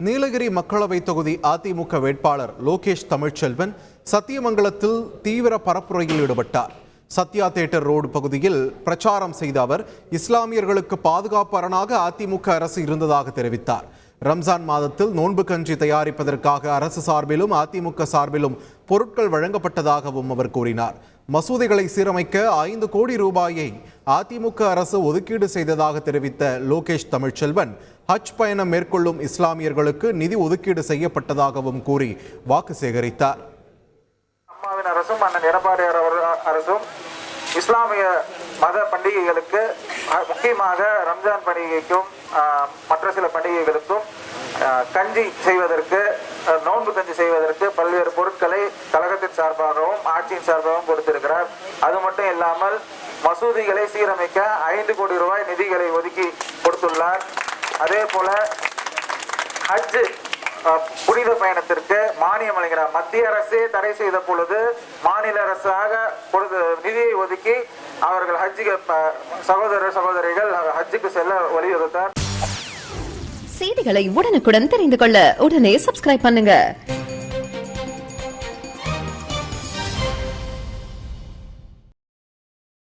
நீலகிரி மக்களவை தொகுதி அதிமுக வேட்பாளர் லோகேஷ் தமிழ்ச்செல்வன் சத்தியமங்கலத்தில் தீவிர பரப்புரையில் ஈடுபட்டார். சத்யா தேட்டர் ரோடு பகுதியில் பிரச்சாரம் செய்த அவர் இஸ்லாமியர்களுக்கு பாதுகாப்பு அரணாக அதிமுக அரசு இருந்ததாக தெரிவித்தார். ரம்ஜான் மாதத்தில் நோன்பு கஞ்சி தயாரிப்பதற்காக அரசு சார்பிலும் அதிமுக சார்பிலும் பொருட்கள் வழங்கப்பட்டதாகவும் அவர் கூறினார். மசூதிகளை சீரமைக்க ஐந்து கோடி ரூபாயை அதிமுக அரசு ஒதுக்கீடு செய்ததாக தெரிவித்த லோகேஷ் தமிழ்ச்செல்வன் ஹஜ் பயணம் மேற்கொள்ளும் இஸ்லாமியர்களுக்கு நிதி ஒதுக்கீடு செய்யப்பட்டதாகவும் கூறி வாக்கு சேகரித்தார். அம்மாவின் அரசும் அண்ணன் எடப்பாடியார் அரசும் இஸ்லாமிய மத பண்டிகைகளுக்கு முக்கியமாக ரம்ஜான் பண்டிகைக்கும் மற்ற சில பண்டிகைகளுக்கும் கஞ்சி செய்வதற்கு நோன்பு கஞ்சி செய்வதற்கு பல்வேறு பொருட்களை கழகத்தின் சார்பாகவும் ஆட்சியின் சார்பாகவும் கொடுத்திருக்கிறார். அது மட்டும் இல்லாமல் மசூதிகளை சீரமைக்க ஐந்து கோடி ரூபாய் நிதிகளை ஒதுக்கி கொடுத்துள்ளார். அதே போல ஹஜ் புனித பயணத்திற்கு மானியம் வழங்கினார் மத்திய அரசே தடை செய்த பொழுது மாநில அரசாக கொடுத்த நிதியை ஒதுக்கி அவர்கள் ஹஜ்ஜுக்கு சகோதர சகோதரிகள் ஹஜ்ஜுக்கு செல்ல வலியுறுத்தார். செய்திகளை உடனுக்குடன் தெரிந்து கொள்ள உடனே சப்ஸ்கிரைப் பண்ணுங்க.